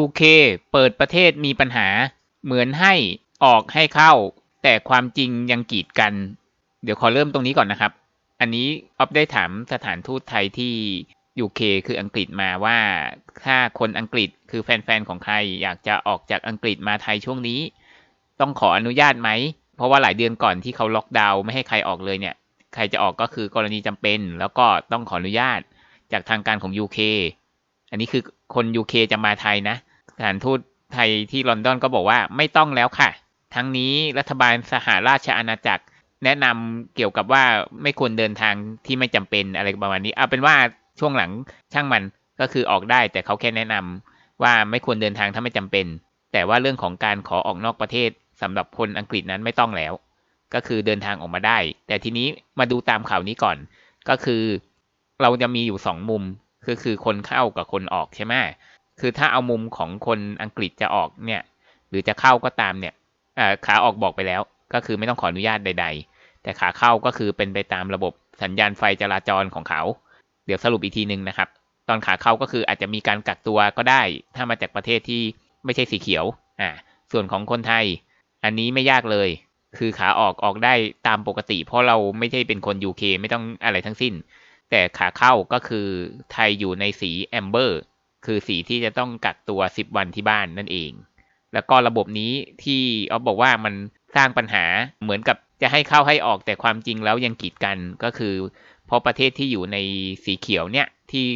UK เปิดประเทศมีปัญหา เหมือนให้ออกให้เข้า แต่ความจริงยังกีดกัน เดี๋ยวขอเริ่มตรงนี้ก่อนนะครับ อันนี้ออฟได้ถามสถานทูตไทยที่ UK คืออังกฤษมาว่า ถ้าคนอังกฤษคือแฟนๆของใครอยากจะออกจากอังกฤษมาไทยช่วงนี้ ต้องขออนุญาตไหม เพราะว่าหลายเดือนก่อนที่เขาล็อกดาวน์ไม่ให้ใครออกเลยเนี่ย ใครจะออกก็คือกรณีจำเป็น แล้วก็ต้องขออนุญาตจากทางการของ UK อันนี้คือ คน UK จะมาไทยนะสถานทูตไทยที่ลอนดอนก็บอกว่าไม่ต้องแล้วค่ะ ทั้งนี้รัฐบาลสหราชอาณาจักร แนะนำเกี่ยวกับว่าไม่ควรเดินทางที่ไม่จำเป็นอะไรประมาณนี้เอาเป็นว่าช่วงหลังช่างมันก็คือออกได้ แต่เขาแค่แนะนำว่าไม่ควรเดินทางถ้าไม่จำเป็น แต่ว่าเรื่องของการขอออกนอกประเทศสำหรับคนอังกฤษนั้นไม่ต้องแล้ว ก็คือเดินทางออกมาได้ แต่ทีนี้มาดูตามข่าวนี้ก่อน ก็คือเราจะมีอยู่สองมุม คือคือคนเข้ากับคนออกใช่ไหมคือถ้าเอามุมของคนอังกฤษจะออกเนี่ย หรือจะเข้าก็ตามเนี่ยขาออกบอกไปแล้ว ก็คือไม่ต้องขออนุญาตใด ๆ แต่ขาเข้าก็คือเป็นไปตามระบบสัญญาณไฟจราจรของเขา เดี๋ยวสรุปอีกทีหนึ่งนะครับ ตอนขาเข้าก็คืออาจจะมีการกักตัวก็ได้ ถ้ามาจากประเทศที่ไม่ใช่สีเขียว อ่า ส่วนของคนไทย อันนี้ไม่ยากเลย คือขาออกออกได้ตามปกติ เพราะเราไม่ใช่เป็นคนยูเคไม่ต้องอะไรทั้งสิ้น แต่ขาเข้าก็คือไทยอยู่ในสีแอมเบอร์คือสีที่จะต้องกักตัว 10 วันที่บ้านนั่นเอง แล้วก็ระบบนี้ที่ออฟบอกว่ามันสร้างปัญหาเหมือนกับจะให้เข้าให้ออกแต่ความจริงแล้วยังกีดกันก็คือ เพราะประเทศที่อยู่ในสีเขียวเนี่ยที่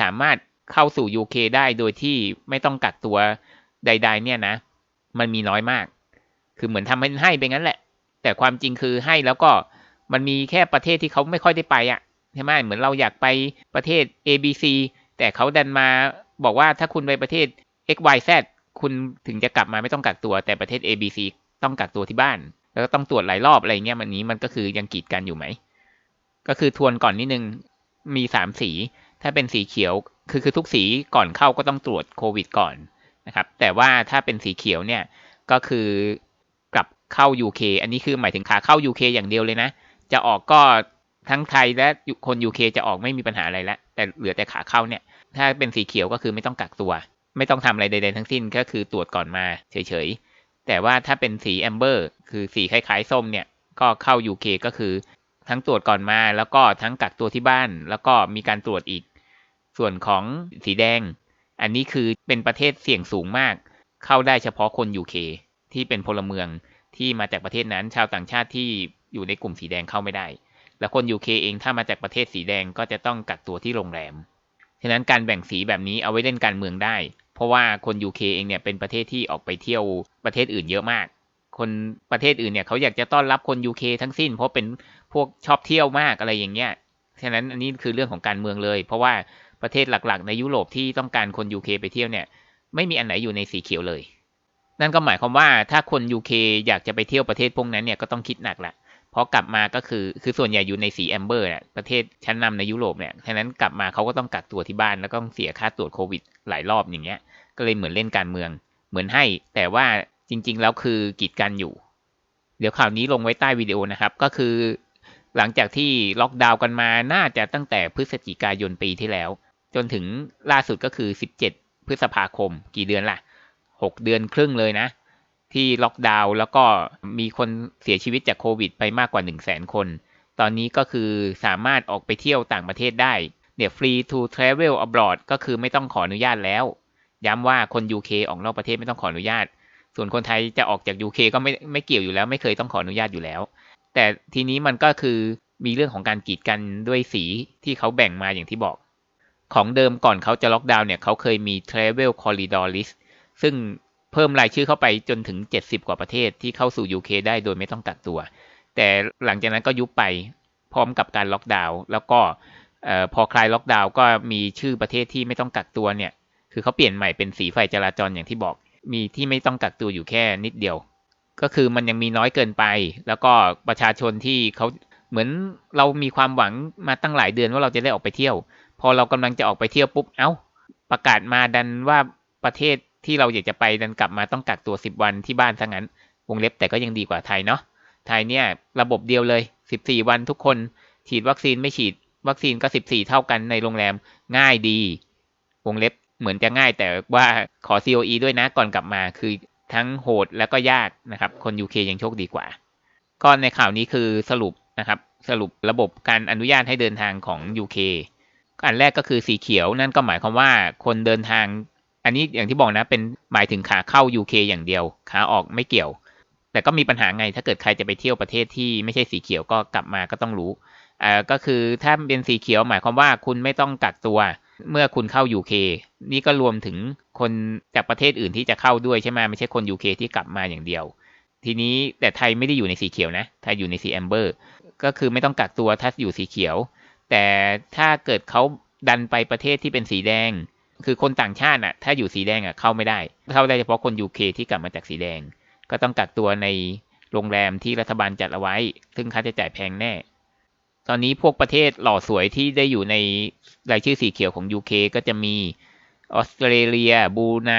สามารถเข้าสู่ UK ได้โดยที่ไม่ต้องกักตัวใด ๆ เนี่ยนะ มันมีน้อยมาก คือเหมือนทำให้ให้ไปงั้นแหละ แต่ความจริงคือให้แล้วก็มันมีแค่ประเทศที่เขาไม่ค่อยได้ไปอะ่ะ ใช่ไหมเหมือนเราอยากไปประเทศ A B C แต่เขาดันมาบอกว่าถ้าคุณไปประเทศ x y z คุณถึงจะกลับมาไม่ต้องกักตัวแต่ประเทศ A B C ต้องกักตัวที่บ้าน แล้วก็ต้องตรวจหลายรอบอะไรเงี้ยมันนี้มันก็คือยังกีดกันอยู่ไหม ก็คือทวนก่อนนิดนึงมีสามสี ถ้าเป็นสีเขียวคือคือทุกสีก่อนเข้าก็ต้องตรวจโควิดก่อนนะครับ แต่ว่าถ้าเป็นสีเขียวเนี่ยก็คือกลับเข้า UK อันนี้คือหมายถึงขาเข้า UK อย่างเดียวเลยนะ จะออกก็ ทั้งไทยและคน UK จะออกไม่มีปัญหาอะไรแล้วแต่เหลือแต่ขาเข้าเนี่ย ถ้าเป็นสีเขียวก็คือไม่ต้องกักตัว ไม่ต้องทำอะไรใดๆทั้งสิ้นก็คือตรวจก่อนมาเฉยๆ แต่ว่าถ้าเป็นสีแอมเบอร์คือสีคล้ายๆส้มเนี่ยก็เข้า UK ก็คือทั้งตรวจก่อนมา แล้วก็ทั้งกักตัวที่บ้าน แล้วก็มีการตรวจอีก ส่วนของสีแดง อันนี้คือเป็นประเทศเสี่ยงสูงมาก เข้าได้เฉพาะคน UK ที่เป็นพลเมืองที่มาจากประเทศนั้นชาวต่างชาติที่อยู่ในกลุ่มสีแดงเข้าไม่ได้ แล้วคน UK เคเองถ้ามาจากประเทศสีแดงก็จะต้องกักตัวที่โรงแรม ฉะนั้นการแบ่งสีแบบนี้เอาไว้เล่นการเมืองได้ เพราะว่าคน UK เคเองเนี่ยเป็นประเทศที่ออกไปเที่ยวประเทศอื่นเยอะมาก คนประเทศอื่นเนี่ยเขาอยากจะต้อนรับคน UK ทั้งสิ้น เพราะเป็นพวกชอบเที่ยวมากอะไรอย่างเงี้ย ฉะนั้นอันนี้คือเรื่องของการเมืองเลย เพราะว่าประเทศหลักๆ ในยุโรปที่ต้องการคน UK ไปเที่ยวเนี่ยไม่มีอันไหนอยู่ในสีเขียวเลย นั่นก็หมายความว่าถ้าคน UK อยากจะไปเที่ยวประเทศพวกนั้นเนี่ยก็ต้องคิดหนักแหละ พอกลับมาก็คือคือส่วนใหญ่อยู่ในสีแอมเบอร์เนี่ยประเทศชั้นนำในยุโรปเนี่ยฉะนั้นกลับมาเขาก็ต้องกักตัวที่บ้านแล้วก็ต้องเสียค่าตรวจโควิดหลายรอบอย่างเงี้ย ก็เลยเหมือนเล่นการเมือง เหมือนให้ แต่ว่าจริง ๆ แล้วคือกีดกันอยู่ เดี๋ยวข่าวนี้ลงไว้ใต้วิดีโอนะครับ ก็คือ หลังจากที่ล็อกดาวน์กันมาน่าจะตั้งแต่พฤศจิกายนปีที่แล้ว จนถึงล่าสุดก็คือ 17 พฤษภาคม กี่เดือนล่ะ 6 เดือนครึ่งเลยนะ ที่ล็อกดาวน์แล้วก็มีคนเสียชีวิตจากโควิดไปมากกว่า 1 0 0 0 0แสนคน ตอนนี้ก็คือสามารถออกไปเที่ยวต่างประเทศได้เนี่ย free to travel abroad ก็คือไม่ต้องขออนุญาตแล้ว ย้ำว่าคน UK ออกนอกประเทศไม่ต้องขออนุญาต ส่วนคนไทยจะออกจาก UK ก็ไม่ไม่เกี่ยวอยู่แล้ว ไม่เคยต้องขออนุญาตอยู่แล้ว แต่ทีนี้มันก็คือมีเรื่องของการกีดกันด้วยสีที่เขาแบ่งมาอย่างที่บอก ของเดิมก่อนเขาจะล็อกดาวน์เนี่ยเขาเคยมี travel corridor list ซึ่ง เพิ่มรายชื่อเข้าไปจนถึง 70 กว่าประเทศที่เข้าสู่ UK ได้โดยไม่ต้องกักตัว แต่หลังจากนั้นก็ยุบไปพร้อมกับการล็อกดาวน์แล้วก็พอคลายล็อกดาวน์ก็มีชื่อประเทศที่ไม่ต้องกักตัวเนี่ย คือเขาเปลี่ยนใหม่เป็นสีไฟจราจรอย่างที่บอก มีที่ไม่ต้องกักตัวอยู่แค่นิดเดียว ก็คือมันยังมีน้อยเกินไป แล้วก็ประชาชนที่เขาเหมือนเรามีความหวังมาตั้งหลายเดือนว่าเราจะได้ออกไปเที่ยว พอเรากำลังจะออกไปเที่ยวปุ๊บเอา้า ประกาศมาดันว่าประเทศ ที่เราอยากจะไปดันกลับมาต้องกักตัวสิบวันที่บ้านซะงั้น วงเล็บแต่ก็ยังดีกว่าไทยเนาะไทยเนี่ยระบบเดียวเลยสิบสี่วันทุกคนฉีดวัคซีนไม่ฉีดวัคซีนก็สิบสี่เท่ากันในโรงแรมง่ายดี วงเล็บเหมือนจะง่ายแต่ว่าขอ COE ด้วยนะก่อนกลับมาคือทั้งโหดแล้วก็ยากนะครับ คน UK ยังโชคดีกว่า ก็ในข่าวนี้คือสรุปนะครับ สรุประบบการอนุญาตให้เดินทางของ UK อันแรกก็คือสีเขียวนั่นก็หมายความว่าคนเดินทาง อันนี้อย่างที่บอกนะเป็นหมายถึงขาเข้า UK อย่างเดียว ขาออกไม่เกี่ยว แต่ก็มีปัญหาไงถ้าเกิดใครจะไปเที่ยวประเทศที่ไม่ใช่สีเขียวก็กลับมาก็ต้องรู้อ่าก็คือถ้าเป็นสีเขียวหมายความว่าคุณไม่ต้องกักตัว เมื่อคุณเข้า UK นี่ก็รวมถึงคนจากประเทศอื่นที่จะเข้าด้วยใช่ไหมไม่ใช่คน UK ที่กลับมาอย่างเดียว ทีนี้แต่ไทยไม่ได้อยู่ในสีเขียวนะไทยอยู่ในสีแอมเบอร์ก็คือไม่ต้องกักตัวถ้าอยู่สีเขียว แต่ถ้าเกิดเขาดันไปประเทศที่เป็นสีแดง คือคนต่างชาติอะ ถ้าอยู่สีแดงอะเข้าไม่ได้ เข้าได้เฉพาะคน UK ที่กลับมาจากสีแดง ก็ต้องกักตัวในโรงแรมที่รัฐบาลจัดเอาไว้ ซึ่งค่าใช้จ่ายแพงแน่ ตอนนี้พวกประเทศหล่อสวยที่ได้อยู่ในรายชื่อสีเขียวของ UK ก็จะมีออสเตรเลียบูไน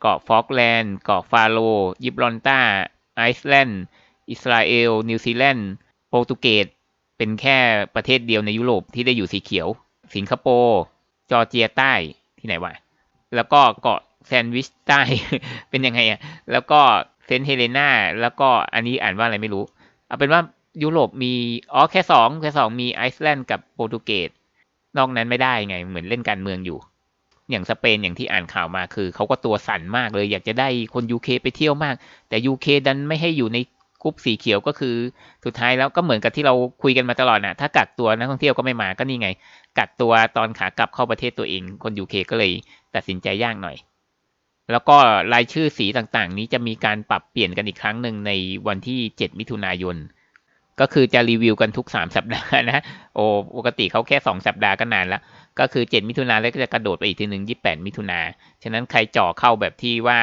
เกาะฟอกแลนด์เกาะฟาโรยิบรอนตาไอซ์แลนด์ อิสราเอล นิวซีแลนด์ โปรตุเกส เป็นแค่ประเทศเดียวในยุโรปที่ได้อยู่สีเขียว สิงคโปร์ จอร์เจียใต้ ที่ไหนวะ แล้วก็เกาะแซนด์วิชใต้ เป็นยังไงอะ แล้วก็เซนต์เฮเลนาแล้วก็อันนี้อ่านว่าอะไรไม่รู้ เอาเป็นว่ายุโรปมี อ๋อ แค่สองแค่สองมีไอซ์แลนด์กับโปรตุเกส นอกนั้นไม่ได้ไง เหมือนเล่นการเมืองอยู่ อย่างสเปนอย่างที่อ่านข่าวมาคือ เขาก็ตัวสั่นมากเลย อยากจะได้คนยูเคไปเที่ยวมาก แต่ยูเคดันไม่ให้อยู่ในกรุ๊ปสีเขียวก็คือ สุดท้ายแล้วก็เหมือนกับที่เราคุยกันมาตลอดนะถ้ากักตัวนักท่องเที่ยวก็ไม่มาก็นี่ไง กักตัวตอนขากลับเข้าประเทศตัวเอง คนยูเคก็เลยตัดสินใจยากหน่อย แล้วก็รายชื่อสีต่างๆ นี้จะมีการปรับเปลี่ยนกันอีกครั้งหนึ่งในวันที่ 7 มิถุนายน ก็คือจะรีวิวกันทุก 3 สัปดาห์นะ โอ้ปกติเขาแค่ 2 สัปดาห์ก็นานแล้ว ก็คือ 7 มิถุนาแล้วก็จะกระโดดไปอีกทีหนึ่ง28 มิถุนาฉะนั้นใครจ่อเข้าแบบที่ว่า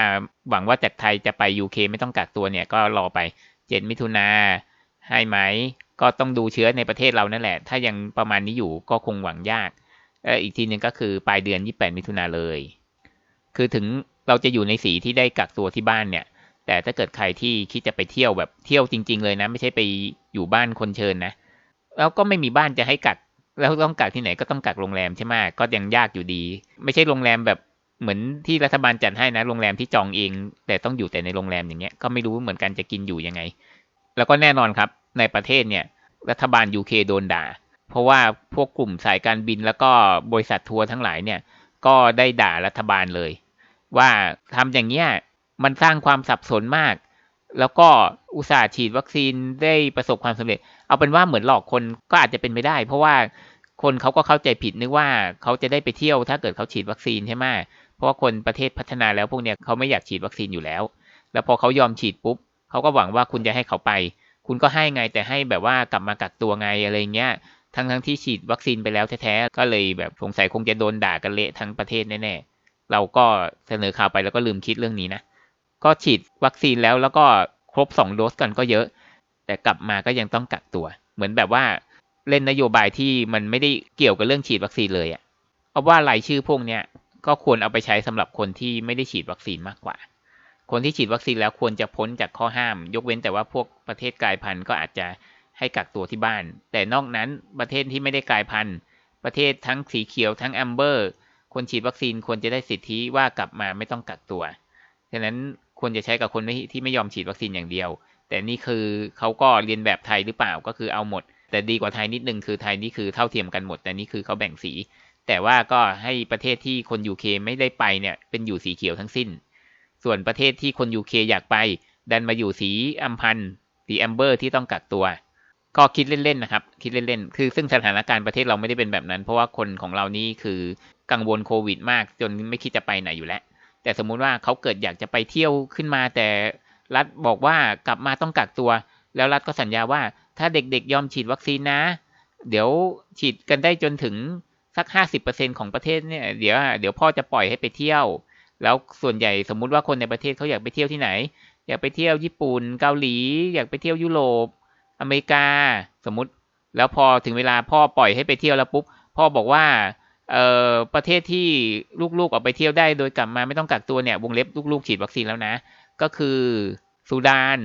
หวังว่าจากไทยจะไป UK ไม่ต้องกักตัวเนี่ยก็รอไป 7 มิถุนาให้ไหม ก็ต้องดูเชื้อในประเทศเรานั่นแหละ ถ้ายังประมาณนี้อยู่ก็คงหวังยากอออีกทีหนึ่งก็คือปลายเดือน 28 มิถุนาเลย คือถึงเราจะอยู่ในสีที่ได้กักตัวที่บ้านเนี่ย แต่ถ้าเกิดใครที่คิดจะไปเที่ยวแบบเที่ยวจริง ๆ เลยนะ ไม่ใช่ไปอยู่บ้านคนเชิญนะ แล้วก็ไม่มีบ้านจะให้กัก แล้วต้องกักที่ไหนก็ต้องกักโรงแรมใช่ไหมก็ยังยากอยู่ดี ไม่ใช่โรงแรมแบบเหมือนที่รัฐบาลจัดให้นะ โรงแรมที่จองเอง แต่ต้องอยู่แต่ในโรงแรมอย่างเงี้ย ก็ไม่รู้เหมือนกันจะกินอยู่ยังไง แล้วก็แน่นอนครับในประเทศเนี่ยรัฐบาล UK โดนด่า เพราะว่าพวกกลุ่มสายการบินแล้วก็บริษัททัวร์ทั้งหลายเนี่ยก็ได้ด่ารัฐบาลเลย ว่าทำอย่างเงี้ยมันสร้างความสับสนมาก แล้วก็อุตส่าห์ฉีดวัคซีนได้ประสบความสำเร็จ เอาเป็นว่าเหมือนหลอกคนก็อาจจะเป็นไม่ได้ เพราะว่าคนเขาก็เข้าใจผิดนึกว่าเขาจะได้ไปเที่ยวถ้าเกิดเขาฉีดวัคซีนใช่ไหมเพราะว่าคนประเทศพัฒนาแล้วพวกเนี้ยเขาไม่อยากฉีดวัคซีนอยู่แล้ว แล้วพอเขายอมฉีดปุ๊บ เขาก็หวังว่าคุณจะให้เขาไป คุณก็ให้ไงแต่ให้แบบว่ากลับมากักตัวไงอะไรเงี้ยทั้งทั้งที่ฉีดวัคซีนไปแล้วแท้ๆก็เลยแบบสงสัยคงจะโดนด่ากันเละทั้งประเทศแน่ๆเราก็เสนอข่าวไปแล้วก็ลืมคิดเรื่องนี้นะก็ฉีดวัคซีนแล้วแล้วก็ครบสองโดสกันก็เยอะ แต่กลับมาก็ยังต้องกักตัว เหมือนแบบว่าเล่นนโยบายที่มันไม่ได้เกี่ยวกับเรื่องฉีดวัคซีนเลยอะเอาว่ารายชื่อพวกเนี้ยก็ควรเอาไปใช้สำหรับคนที่ไม่ได้ฉีดวัคซีนมากกว่า คนที่ฉีดวัคซีนแล้วควรจะพ้นจากข้อห้าม ยกเว้นแต่ว่าพวกประเทศกลายพันธุ์ก็อาจจะให้กักตัวที่บ้าน แต่นอกนั้นประเทศที่ไม่ได้กลายพันธุ์ประเทศทั้งสีเขียวทั้งแอมเบอร์คนฉีดวัคซีนควรจะได้สิทธิว่ากลับมาไม่ต้องกักตัวฉะนั้นควรจะใช้กับคนที่ไม่ยอมฉีดวัคซีนอย่างเดียว แต่นี่คือเขาก็เรียนแบบไทยหรือเปล่าก็คือเอาหมด แต่ดีกว่าไทยนิดนึงคือไทยนี่คือเท่าเทียมกันหมด แต่นี่คือเขาแบ่งสี แต่ว่าก็ให้ประเทศที่คนยูเคไม่ได้ไปเนี่ยเป็นอยู่สีเขียวทั้งสิ้น ส่วนประเทศที่คนยูเคอยากไป ดันมาอยู่สีอัมพันสีแอมเบอร์ที่ต้องกักตัว ก็คิดเล่นๆนะครับ คิดเล่นๆ คือซึ่งสถานการณ์ประเทศเราไม่ได้เป็นแบบนั้น เพราะว่าคนของเรานี่คือกังวลโควิดมาก จนไม่คิดจะไปไหนอยู่แล้ว แต่สมมุติว่าเขาเกิดอยากจะไปเที่ยวขึ้นมา แต่รัฐบอกว่ากลับมาต้องกักตัว แล้วรัฐก็สัญญาว่าถ้าเด็กๆ ยอมฉีดวัคซีนนะ เดี๋ยวฉีดกันได้จนถึงสักห้าสิบเปอร์เซ็นของประเทศเนี่ย เดี๋ยว เดี๋ยวพ่อจะปล่อยให้ไปเที่ยว แล้วส่วนใหญ่สมมุติว่าคนในประเทศเขาอยากไปเที่ยวที่ไหน อยากไปเที่ยวญี่ปุ่น เกาหลี อยากไปเที่ยวยุโรป อเมริกา สมมติ แล้วพอถึงเวลาพ่อปล่อยให้ไปเที่ยวแล้วปุ๊บ พ่อบอกว่าเอ่อประเทศที่ลูกๆออกไปเที่ยวได้โดยกลับมาไม่ต้องกักตัวเนี่ยวงเล็บลูกๆฉีดวัคซีนแล้วนะ ก็คือซูดาน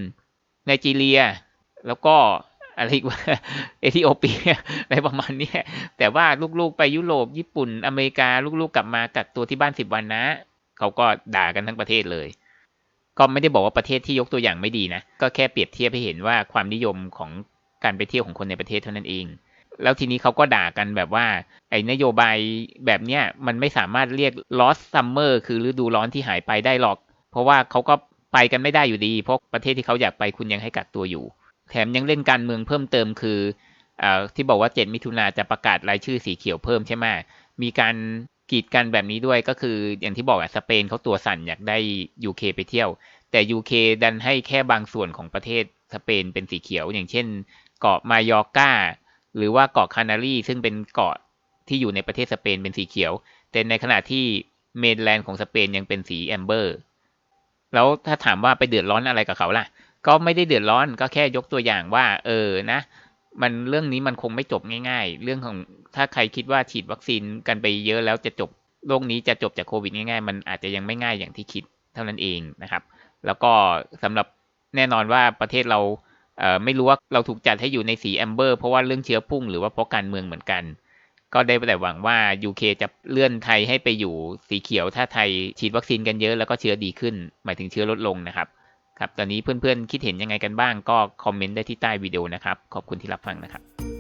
ไนจีเรีย แล้วก็อะไรอีกว่าเอธิโอเปียอะไรประมาณนี้แต่ว่าลูกๆไปยุโรปญี่ปุ่นอเมริกาลูกๆกลับมากักตัวที่บ้านสิบวันนะ เขาก็ด่ากันทั้งประเทศเลย ก็ไม่ได้บอกว่าประเทศที่ยกตัวอย่างไม่ดีนะ ก็แค่เปรียบเทียบให้เห็นว่าความนิยมของการไปเที่ยวของคนในประเทศเท่านั้นเอง แล้วทีนี้เขาก็ด่ากันแบบว่า ไอ้นโยบายแบบเนี้ยมันไม่สามารถเรียก lost summer คือฤดูร้อนที่หายไปได้หรอก เพราะว่าเขาก็ไปกันไม่ได้อยู่ดี เพราะประเทศที่เขาอยากไปคุณยังให้กักตัวอยู่ แถมยังเล่นการเมืองเพิ่มเติมคือเออที่บอกว่า 7 มิถุนาจะประกาศรายชื่อสีเขียวเพิ่มใช่ไหมมีการ กีดกันแบบนี้ด้วยก็คืออย่างที่บอกอะสเปนเขาตัวสั่นอยากได้ UK ไปเที่ยว แต่ UK ดันให้แค่บางส่วนของประเทศสเปนเป็นสีเขียว อย่างเช่น เกาะมายอร์กาหรือว่าเกาะคานารีซึ่งเป็นเกาะที่อยู่ในประเทศสเปนเป็นสีเขียว แต่ในขณะที่เมนแลนด์ของสเปนยังเป็นสีแอมเบอร์แล้วถ้าถามว่าไปเดือดร้อนอะไรกับเขาล่ะ ก็ไม่ได้เดือดร้อนก็แค่ยกตัวอย่างว่า เออนะ มันเรื่องนี้มันคงไม่จบง่าย ๆ เรื่องของถ้าใครคิดว่าฉีดวัคซีนกันไปเยอะแล้วจะจบโลกนี้จะจบจากโควิดง่ายๆ มันอาจจะยังไม่ง่ายอย่างที่คิดเท่านั้นเองนะครับ แล้วก็สำหรับแน่นอนว่าประเทศเราเอ่อไม่รู้ว่าเราถูกจัดให้อยู่ในสีแอมเบอร์เพราะว่าเรื่องเชื้อพุ่งหรือว่าเพราะการเมืองเหมือนกัน ก็ได้แต่หวังว่า UK จะเลื่อนไทยให้ไปอยู่สีเขียวถ้าไทยฉีดวัคซีนกันเยอะแล้วก็เชื้อดีขึ้น หมายถึงเชื้อลดลงนะครับ ครับตอนนี้เพื่อนๆคิดเห็นยังไงกันบ้างก็คอมเมนต์ได้ที่ใต้วิดีโอนะครับ ขอบคุณที่รับฟังนะครับ